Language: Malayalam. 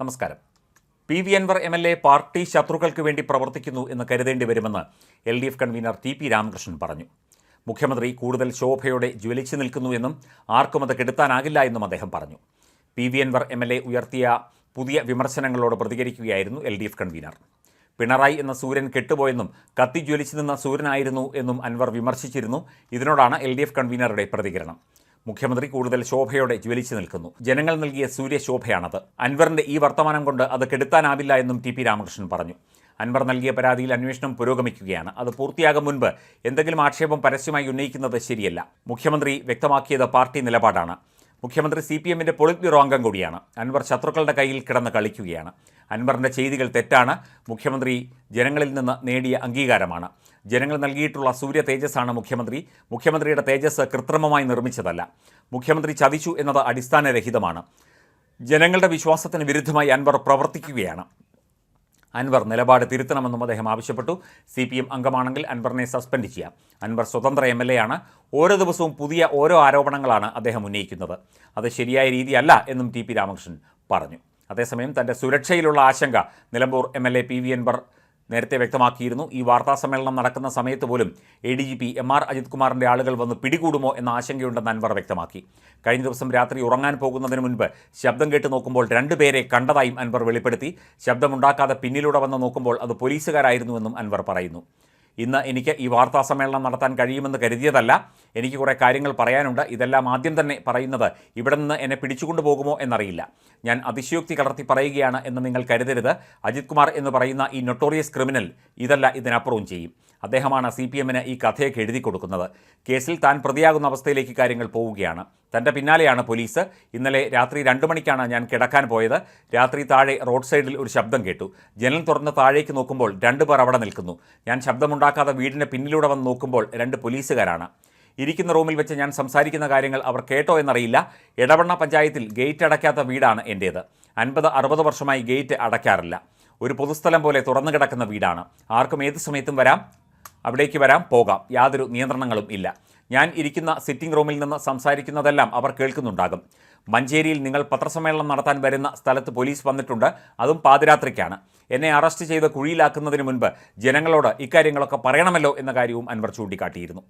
നമസ്കാരം. P V Anvar M L A party ശത്രുക്കൾക്ക് വേണ്ടി പ്രവർത്തിക്കുന്നു എന്ന് കരുതേണ്ടി വരുമെന്ന് L D F convener T P Ramakrishnan പറഞ്ഞു. മുഖ്യമന്ത്രി കൂടുതൽ ശോഭയോടെ ജ്വലിച്ചു നിൽക്കുന്നു എന്നും ആർക്കും അത് കെടുത്താനാകില്ല എന്നും അദ്ദേഹം പറഞ്ഞു. P V Anvar M L A ഉയർത്തിയ പുതിയ വിമർശനങ്ങളോട് പ്രതികരിക്കുകയായിരുന്നു L D F convener. Pinarayi എന്ന സൂര്യൻ കെട്ടുപോയെന്നും കത്തി ജ്വലിച്ചു നിന്ന സൂര്യനായിരുന്നു എന്നും അൻവർ വിമർശിച്ചിരുന്നു. ഇതിനോടാണ് എൽ ഡി എഫ് കൺവീനറുടെ പ്രതികരണം. മുഖ്യമന്ത്രി കൂടുതൽ ശോഭയോടെ ജ്വലിച്ചു നിൽക്കുന്നു. ജനങ്ങൾ നൽകിയ സൂര്യശോഭയാണത്. അൻവറിന്റെ ഈ വർത്തമാനം കൊണ്ട് അത് കെടുത്താനാവില്ല എന്നും ടി പി രാമകൃഷ്ണൻ പറഞ്ഞു. അൻവർ നൽകിയ പരാതിയിൽ അന്വേഷണം പുരോഗമിക്കുകയാണ്. അത് പൂർത്തിയാകും മുൻപ് എന്തെങ്കിലും ആക്ഷേപം പരസ്യമായി ഉന്നയിക്കുന്നത് ശരിയല്ല. മുഖ്യമന്ത്രി വ്യക്തമാക്കിയത് പാർട്ടി നിലപാടാണ്. മുഖ്യമന്ത്രി സി പി എമ്മിന്റെ പൊളിറ്റ് ബ്യൂറോ അംഗം കൂടിയാണ്. അൻവർ ശത്രുക്കളുടെ കയ്യിൽ കിടന്ന് കളിക്കുകയാണ്. അൻവറിന്റെ ചെയ്തികൾ തെറ്റാണ്. മുഖ്യമന്ത്രി ജനങ്ങളിൽ നിന്ന് നേടിയ അംഗീകാരമാണ്. ജനങ്ങൾ നൽകിയിട്ടുള്ള സൂര്യ തേജസ്സാണ് മുഖ്യമന്ത്രി. മുഖ്യമന്ത്രിയുടെ തേജസ് കൃത്രിമമായി നിർമ്മിച്ചതല്ല. മുഖ്യമന്ത്രി ചതിച്ചു എന്നത് അടിസ്ഥാനരഹിതമാണ്. ജനങ്ങളുടെ വിശ്വാസത്തിന് വിരുദ്ധമായി അൻവർ പ്രവർത്തിക്കുകയാണ്. അൻവർ നിലപാട് തിരുത്തണമെന്നും അദ്ദേഹം ആവശ്യപ്പെട്ടു. സി പി എം അംഗമാണെങ്കിൽ അൻവറിനെ സസ്പെൻഡ് ചെയ്യാം. അൻവർ സ്വതന്ത്ര എം എൽ എ ആണ് ഓരോ ദിവസവും പുതിയ ഓരോ ആരോപണങ്ങളാണ് അദ്ദേഹം ഉന്നയിക്കുന്നത്. അത് ശരിയായ രീതിയല്ല എന്നും ടി പി രാമകൃഷ്ണൻ പറഞ്ഞു. അതേസമയം തന്റെ സുരക്ഷയിലുള്ള ആശങ്ക Nilambur M L A P V Anvar നേരത്തെ വ്യക്തമാക്കിയിരുന്നു. ഈ വാർത്താ സമ്മേളനം നടക്കുന്ന സമയത്ത് പോലും A D G P M R Ajith കുമാറിന്റെ ആളുകൾ വന്ന് പിടികൂടുമോ എന്ന ആശങ്കയുണ്ടെന്ന് അൻവർ വ്യക്തമാക്കി. കഴിഞ്ഞ ദിവസം രാത്രി ഉറങ്ങാൻ പോകുന്നതിന് മുൻപ് ശബ്ദം കേട്ട് നോക്കുമ്പോൾ രണ്ടുപേരെ കണ്ടതായും അൻവർ വെളിപ്പെടുത്തി. ശബ്ദമുണ്ടാക്കാതെ പിന്നിലൂടെ വന്ന് നോക്കുമ്പോൾ അത് പോലീസുകാരായിരുന്നുവെന്നും അൻവർ പറയുന്നു. ഇന്ന് എനിക്ക് ഈ വാർത്താ സമ്മേളനം നടത്താൻ കഴിയുമെന്ന് കരുതിയതല്ല. എനിക്ക് കുറേ കാര്യങ്ങൾ പറയാനുണ്ട്. ഇതെല്ലാം ആദ്യം തന്നെ പറയുന്നത് ഇവിടെ നിന്ന് എന്നെ പിടിച്ചുകൊണ്ടു പോകുമോ എന്നറിയില്ല. ഞാൻ അതിശയോക്തി കലർത്തി പറയുകയാണ് എന്ന് നിങ്ങൾ കരുതരുത്. അജിത് കുമാർ എന്ന് പറയുന്ന ഈ നൊട്ടോറിയസ് ക്രിമിനൽ ഇതല്ല ഇതിനപ്പുറവും ചെയ്യും. അദ്ദേഹമാണ് സി പി എമ്മിന് ഈ കഥയൊക്കെ എഴുതി കൊടുക്കുന്നത്. കേസിൽ താൻ പ്രതിയാകുന്ന അവസ്ഥയിലേക്ക് കാര്യങ്ങൾ പോവുകയാണ്. തന്റെ പിന്നാലെയാണ് പോലീസ്. ഇന്നലെ രാത്രി രണ്ട് മണിക്കാണ് ഞാൻ കിടക്കാൻ പോയത്. രാത്രി താഴെ റോഡ് സൈഡിൽ ഒരു ശബ്ദം കേട്ടു. ജനൽ തുറന്ന് താഴേക്ക് നോക്കുമ്പോൾ രണ്ട് പേർ അവിടെ നിൽക്കുന്നു. ഞാൻ ശബ്ദമുണ്ടാക്കാതെ വീടിന്റെ പിന്നിലൂടെ വന്ന് നോക്കുമ്പോൾ രണ്ട് പോലീസുകാരാണ്. ഇരിക്കുന്ന റൂമിൽ വെച്ച് ഞാൻ സംസാരിക്കുന്ന കാര്യങ്ങൾ അവർ കേട്ടോ എന്നറിയില്ല. ഇടവണ്ണ പഞ്ചായത്തിൽ ഗേറ്റ് അടയ്ക്കാത്ത വീടാണ് എന്റേത് അൻപത് അറുപത് വർഷമായി ഗേറ്റ് അടയ്ക്കാറില്ല. ഒരു പൊതുസ്ഥലം പോലെ തുറന്നു കിടക്കുന്ന വീടാണ്. ആർക്കും ഏത് സമയത്തും വരാം. അവിടേക്ക് വരാം പോകാം. യാതൊരു നിയന്ത്രണങ്ങളും ഇല്ല. ഞാൻ ഇരിക്കുന്ന സിറ്റിംഗ് റൂമിൽ നിന്ന് സംസാരിക്കുന്നതെല്ലാം അവർ കേൾക്കുന്നുണ്ടാകും. മഞ്ചേരിയിൽ നിങ്ങൾ പത്രസമ്മേളനം നടത്താൻ വരുന്ന സ്ഥലത്ത് പോലീസ് വന്നിട്ടുണ്ട്. അതും പാതിരാത്രിക്കാണ്. എന്നെ അറസ്റ്റ് ചെയ്ത് കുഴിയിലാക്കുന്നതിന് മുൻപ് ജനങ്ങളോട് ഇക്കാര്യങ്ങളൊക്കെ പറയണമല്ലോ എന്ന കാര്യവും അൻവർ ചൂണ്ടിക്കാട്ടിയിരുന്നു.